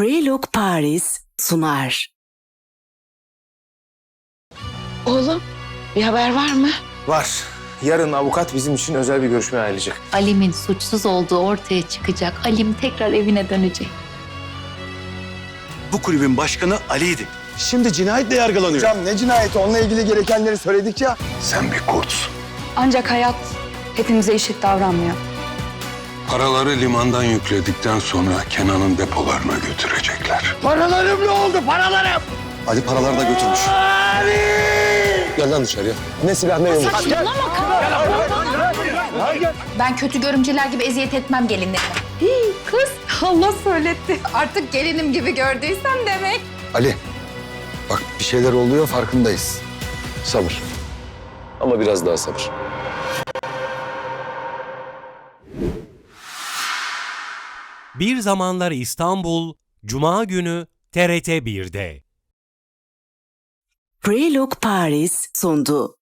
Prelook Paris sunar. Oğlum bir haber var mı? Var. Yarın avukat bizim için özel bir görüşme ayarlayacak. Alim'in suçsuz olduğu ortaya çıkacak. Alim tekrar evine dönecek. Bu kulübün başkanı Ali'ydi. Şimdi cinayetle yargılanıyor. Hocam ne cinayeti? Onunla ilgili gerekenleri söyledik ya. Sen bir kurtsun. Ancak hayat hepimize eşit davranmıyor. Paraları limandan yükledikten sonra Kenan'ın depolarına götürecekler. Paralarım ne oldu? Paralarım! Ali paraları da götürmüş. Gel lan dışarıya. Ne silah ne yumruk? Ben kötü görümceler gibi eziyet etmem gelinlerime. Kız Allah söyletti. Artık gelinim gibi gördüysem demek. Ali, bak bir şeyler oluyor farkındayız. Sabır. Ama biraz daha sabır. Bir Zamanlar İstanbul, Cuma günü TRT 1'de. Prelook Paris sundu.